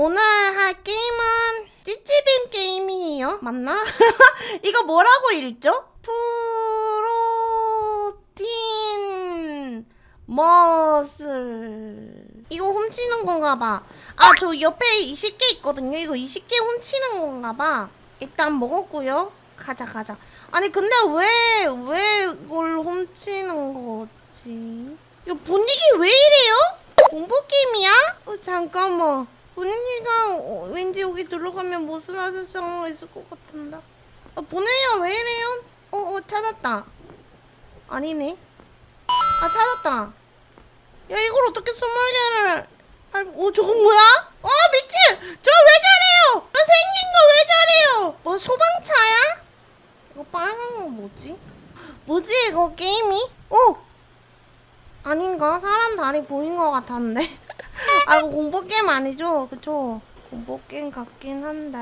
오늘 할 게임은 찌찌빔 게임이에요. 맞나? 이거 뭐라고 읽죠? 프로틴 머슬. 이거 훔치는 건가 봐. 아, 저 옆에 20개 있거든요. 이거 20개 훔치는 건가 봐. 일단 먹었고요. 가자, 가자. 아니, 근데 왜, 왜 이걸 훔치는 거지? 이거 분위기 왜 이래요? 공포 게임이야? 어, 잠깐만. 분위기가 어, 왠지 여기 들어가면 모슬라슬 상황가 있을 것 같은데. 아, 분위기가 왜 이래요? 어, 어, 찾았다. 아니네. 아, 찾았다. 야, 이걸 어떻게 스물 개를. 아, 어, 저거 뭐야? 어, 미친! 저 왜 저래요? 저 생긴 거 왜 저래요? 뭐, 소방차야? 이거 빨간 거 뭐지? 뭐지, 이거 게임이? 어! 아닌가? 사람 다리 보인 것 같았는데. 아, 이거 공포게임 아니죠? 그쵸? 공포게임 같긴 한데.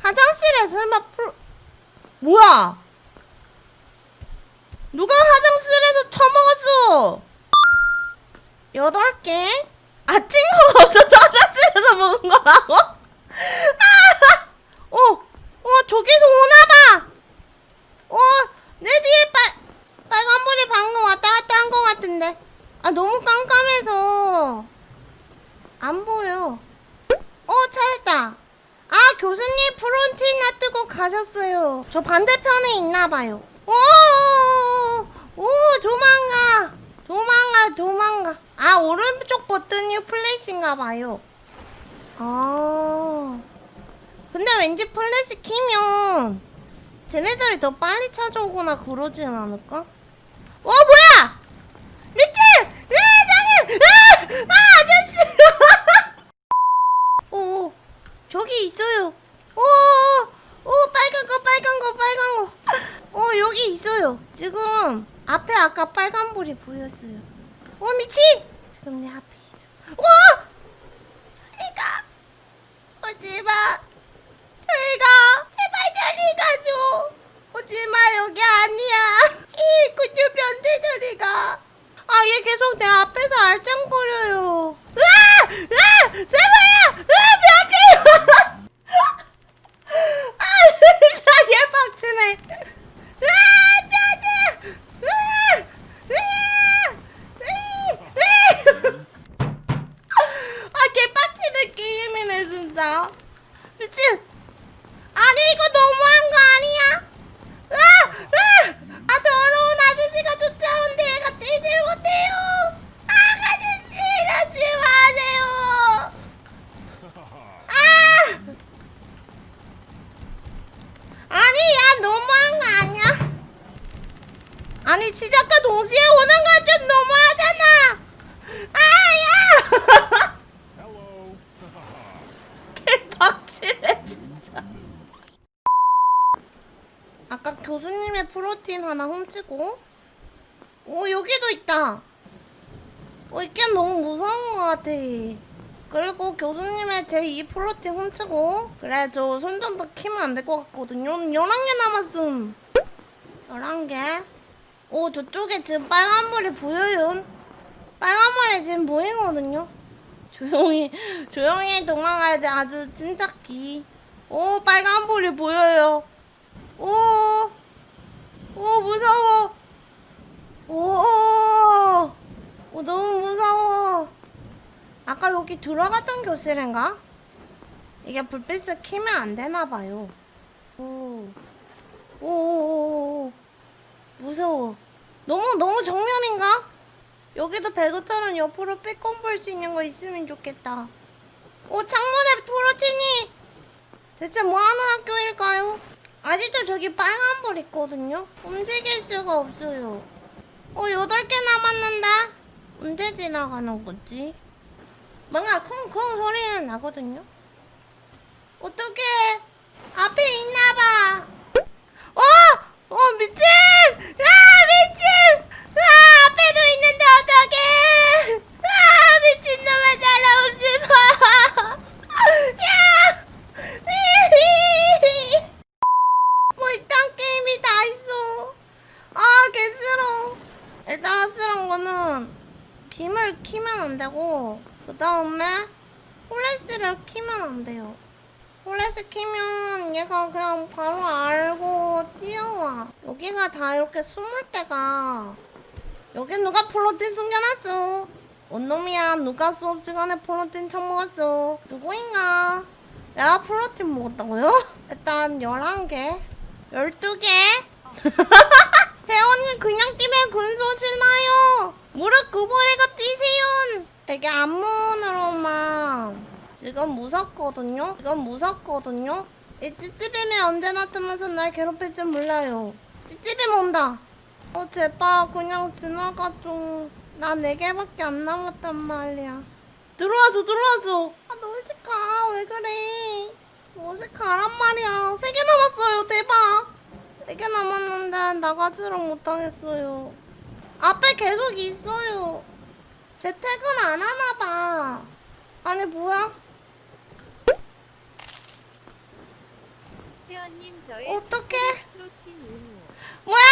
화장실에 설마 풀, 뭐야? 누가 화장실에서 처먹었어? 여덟 개? 아, 친구가 없어서 화장실에서 먹은 거라고? 아! 어, 어, 저기서 오나봐! 어, 내 뒤에 빨, 빨간불이 방금 왔다 갔다 한 것 같은데. 아, 너무 깜깜해서. 안 보여. 어, 찾았다. 아, 교수님 프론틴 놔두고 가셨어요. 저 반대편에 있나 봐요. 오, 오, 도망가. 도망가, 도망가. 아, 오른쪽 버튼이 플래시인가 봐요. 아. 근데 왠지 플래시 키면 쟤네들이 더 빨리 찾아오거나 그러진 않을까? 어 뭐야! 미친! 야 장님! 아! 아 아저씨! 오, 오 저기 있어요. 오, 오 빨간 거 빨간 거 빨간 거. 어 여기 있어요. 지금 앞에 아까 빨간 불이 보였어요. 어 미친! 지금 내 앞에 있어. 와! 저리가 오지마. 저리가 제발 저리 가줘. 오지마 여기 아니야. 이 근육 변태 저리가. 아 얘 계속 내 앞에서 알짱거려요. 으아! 으아! 세바야! 으아 변태! 아 진짜 얘 빡치네. 으아 변태! 으아! 으아! 으아! 으아! 아 개빡치는 게임이네 진짜. 미친! 아니 이거 너무한 거 아니야? 아! 아! 아 더러운 아저씨가 쫓아온대 얘가 뛰질 못해요 아 아저씨 이러지 마세요 아! 아니 야 너무한 거 아니야? 아니 시작과 동시에 오는 건 좀 너무하잖아. 아야! 개빡치네 진짜. 아까 교수님의 프로틴 하나 훔치고. 오 여기도 있다. 어 이게 너무 무서운 것 같아. 그리고 교수님의 제2 프로틴 훔치고. 그래 저 손전도 키면 안 될 것 같거든요. 11개 남았음. 11개 오 저쪽에 지금 빨간불이 보여요. 빨간불이 지금 보이거든요. 조용히 조용히 도망가야 돼. 아주 진짜기 오 빨간불이 보여요. 오, 오 무서워. 오, 오 너무 무서워. 아까 여기 들어갔던 교실인가? 이게 불빛을 키면 안 되나 봐요 오, 오, 오, 오, 오. 무서워 너무 너무 정면인가? 여기도 배그처럼 옆으로 빼꼼 볼 수 있는 거 있으면 좋겠다. 오, 창문에 프로틴이! 대체 뭐 하는 학교일까요? 아직도 저기 빨간 불 있거든요? 움직일 수가 없어요. 어, 여덟 개 남았는데? 언제 지나가는 거지? 뭔가 쿵쿵 소리는 나거든요? 어떡해! 앞에 있나봐! 어! 어, 미친! 아, 미친! 아, 앞에도 있는데 어떡해! 아, 미친놈아, 따라오지 마! 야! 뭐, 이딴 게임이 다 있어. 아, 개싫어. 일단 하스란 거는, 빔을 키면 안 되고, 그 다음에, 플랫을 키면 안 돼요. 플랫을 키면 얘가 그냥 바로 알고 뛰어 와. 여기가 다 이렇게 숨을 때가 여기 누가 플로틴 숨겨놨어? 원놈이야 누가 수업 시간에 플로틴 처먹었어? 누구인가? 내가 플로틴 먹었다고요? 일단 11개 12개 회원님 그냥 뛰면 근소실 나요 무릎 구부리고 뛰세요 되게 앞문으로만 지금 무섭거든요 지금 무섭거든요 이 찌찌빔이 언제 나타나서 날 괴롭힐 줄 몰라요. 찌찌빔 온다. 어 제발 그냥 지나가 좀나 네 개밖에 안 남았단 말이야. 들어와줘 들어와줘. 아 너 일찍 가 왜 그래? 어제 가란 말이야. 세 개 남았어요 대박. 세 개 남았는데 나가지를 못하겠어요. 앞에 계속 있어요. 재택은 안 하나 봐. 아니 뭐야 회원님 저의 어떡해? 뭐야